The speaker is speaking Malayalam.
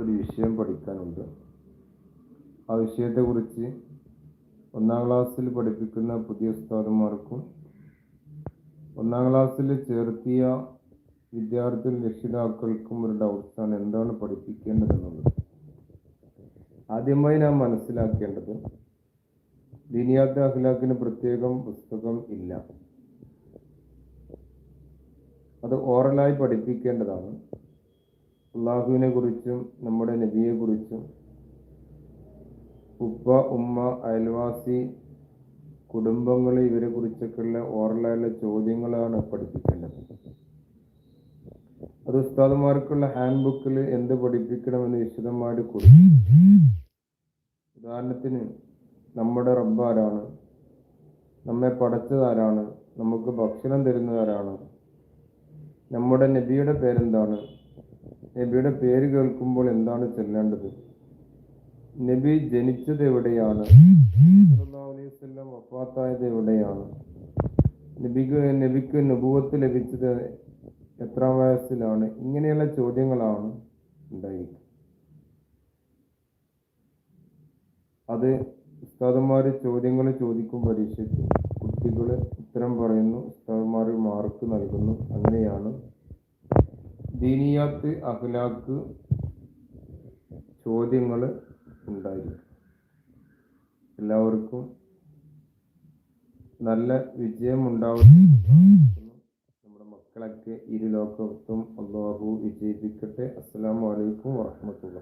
ഒരു വിഷയം പഠിക്കാനുണ്ട്. ആ വിഷയത്തെക്കുറിച്ച് ഒന്നാം ക്ലാസ്സിൽ പഠിപ്പിക്കുന്ന പുതിയ ഉസ്താദന്മാർക്കും ഒന്നാം ക്ലാസ്സിൽ ചേർത്തിയ വിദ്യാർത്ഥി രക്ഷിതാക്കൾക്കും ഒരു ഡൗട്ട്സാണ് എന്താണ് പഠിപ്പിക്കേണ്ടതെന്നുള്ളത്? ആദ്യമായി നാം മനസ്സിലാക്കേണ്ടത് ദിനിയാത്ത അഖിലാക്കിന് പ്രത്യേകം പുസ്തകം ഇല്ല. അത് ഓറലായി പഠിപ്പിക്കേണ്ടതാണ്. അള്ളാഹുവിനെ കുറിച്ചും നമ്മുടെ നബിയെ കുറിച്ചും ഉപ്പ ഉമ്മ അയൽവാസി കുടുംബങ്ങൾ ഇവരെ കുറിച്ചൊക്കെയുള്ള ഓർലായുള്ള ചോദ്യങ്ങളാണ് പഠിപ്പിക്കേണ്ടത്. അത് ഉസ്താദുമാർക്കുള്ള ഹാൻഡ് ബുക്കിൽ എന്ത് പഠിപ്പിക്കണമെന്ന് വിശദമായിട്ട് കൊടുക്കും. ഉദാഹരണത്തിന് നമ്മുടെ റബ്ബ് ആരാണ്? നമ്മെ പടച്ചതാരാണ് നമുക്ക് ഭക്ഷണം തരുന്നതാരാണ് നമ്മുടെ നബിയുടെ പേരെന്താണ്? നബിയുടെ പേര് കേൾക്കുമ്പോൾ എന്താണ് ചെല്ലേണ്ടത്? നബി ജനിച്ചത് എവിടെയാണ്? അലൈവല്ലം വഫാത്തായത് എവിടെയാണ്? നബിക്ക് നബിക്ക് നുപൂവത്ത് ലഭിച്ചത് എത്രാം വയസ്സിലാണ്? ഇങ്ങനെയുള്ള ചോദ്യങ്ങളാണ് ഉണ്ടായിരിക്കുക. അത് ഉസ്താദന്മാർ ചോദ്യങ്ങൾ ചോദിക്കും പരീക്ഷയ്ക്ക് കുട്ടികൾ ഉത്തരം പറയുന്നു ഉസ്താദന്മാർ മാർക്ക് നൽകുന്നു അങ്ങനെയാണ് ദീനിയാത്ത് അഖ്ലാഖ് ചോദ്യങ്ങൾ ഉണ്ടായിരിക്കും. എല്ലാവർക്കും നല്ല വിജയം ഉണ്ടാവും നമ്മുടെ മക്കളൊക്കെ ഇരു ലോകത്തും അള്ളാഹു വിജയിപ്പിക്കട്ടെ. അസ്സലാമു അലൈക്കും വറഹമത്തുള്ള